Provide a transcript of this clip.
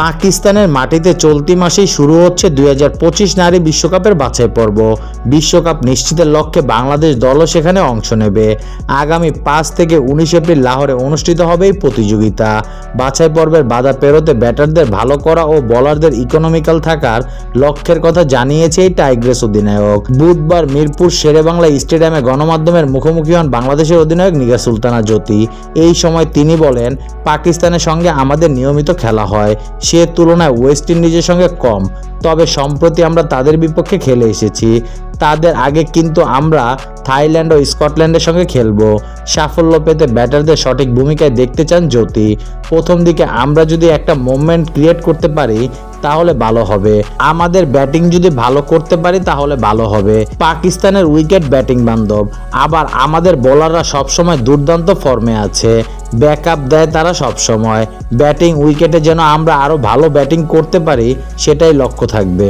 পাকিস্তানের মাটিতে চলতি মাসেই শুরু হচ্ছে দুই হাজার পঁচিশ নারী বিশ্বকাপের বাছাই পর্ব বিশ্বকাপ নিশ্চিতের লক্ষ্যে বাংলাদেশ দলও সেখানে অংশ নেবে। আগামী পাঁচ থেকে উনিশ এপ্রিল লাহোরে অনুষ্ঠিত হবে এই প্রতিযোগিতা। বাছাই পর্বের বাধা পেরোতে ব্যাটারদের ভালো করা ও বলারদের ইকোনমিক্যাল থাকার লক্ষ্যের কথা জানিয়েছে এই টাইগ্রেস অধিনায়ক। বুধবার মিরপুর শেরেবাংলা স্টেডিয়ামে গণমাধ্যমের মুখোমুখি হন বাংলাদেশের অধিনায়ক নিগার সুলতানা জ্যোতি। এই সময় তিনি বলেন, পাকিস্তানের সঙ্গে আমাদের নিয়মিত খেলা হয়। সে তুলনায় ওয়েস্ট ইন্ডিজের সঙ্গে কম। তবে সম্প্রতি আমরা তাদের বিপক্ষে খেলে এসেছি। তাদের আগে কিন্তু আমরা থাইল্যান্ড ও স্কটল্যান্ডের সঙ্গে খেলব। সাফল্য পেতে ব্যাটারদের সঠিক ভূমিকায় দেখতে চান জ্যোতি। প্রথম দিকে আমরা যদি একটা মুভমেন্ট ক্রিয়েট করতে পারি, তাহলে ভালো হবে। আমাদের ব্যাটিং যদি ভালো করতে পারি, তাহলে ভালো হবে। পাকিস্তানের উইকেট ব্যাটিং বান্ধব। আবার আমাদের বোলাররা সবসময় দুর্দান্ত ফর্মে আছে। ব্যাকআপ দেয় তারা সবসময়। ব্যাটিং উইকেটে যেন আমরা আরও ভালো ব্যাটিং করতে পারি, সেটাই লক্ষ্য থাকবে।